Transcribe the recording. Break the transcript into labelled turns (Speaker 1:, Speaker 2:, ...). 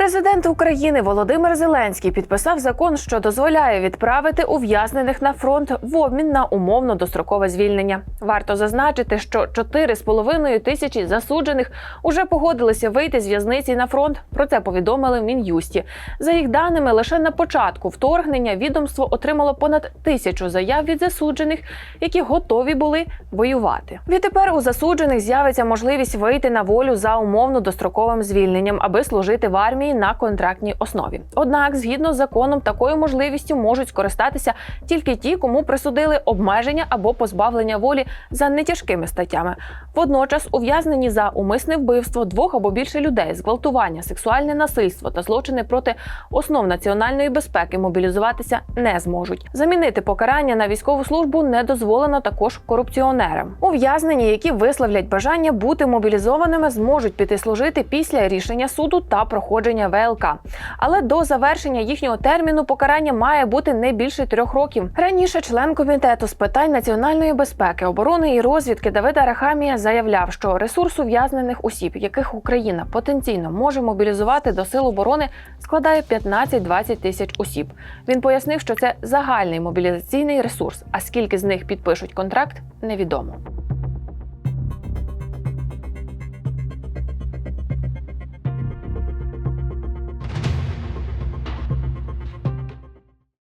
Speaker 1: Президент України Володимир Зеленський підписав закон, що дозволяє відправити ув'язнених на фронт в обмін на умовно дострокове звільнення. Варто зазначити, що 4,5 тисячі засуджених уже погодилися вийти з в'язниці на фронт. Про це повідомили в мін'юсті. За їх даними, лише на початку вторгнення відомство отримало понад тисячу заяв від засуджених, які готові були воювати. Відтепер у засуджених з'явиться можливість вийти на волю за умовно достроковим звільненням, аби служити в армії на контрактній основі. Однак, згідно з законом, такою можливістю можуть скористатися тільки ті, кому присудили обмеження або позбавлення волі за нетяжкими статтями. Водночас ув'язнені за умисне вбивство двох або більше людей, зґвалтування, сексуальне насильство та злочини проти основ національної безпеки мобілізуватися не зможуть. Замінити покарання на військову службу не дозволено також корупціонерам. Ув'язнені, які висловлять бажання бути мобілізованими, зможуть піти служити після рішення суду та проходження ВЛК. Але до завершення їхнього терміну покарання має бути не більше трьох років. Раніше член комітету з питань національної безпеки, оборони і розвідки Давид Арахамія заявляв, що ресурс ув'язнених осіб, яких Україна потенційно може мобілізувати до сил оборони, складає 15-20 тисяч осіб. Він пояснив, що це загальний мобілізаційний ресурс. А скільки з них підпишуть контракт, невідомо.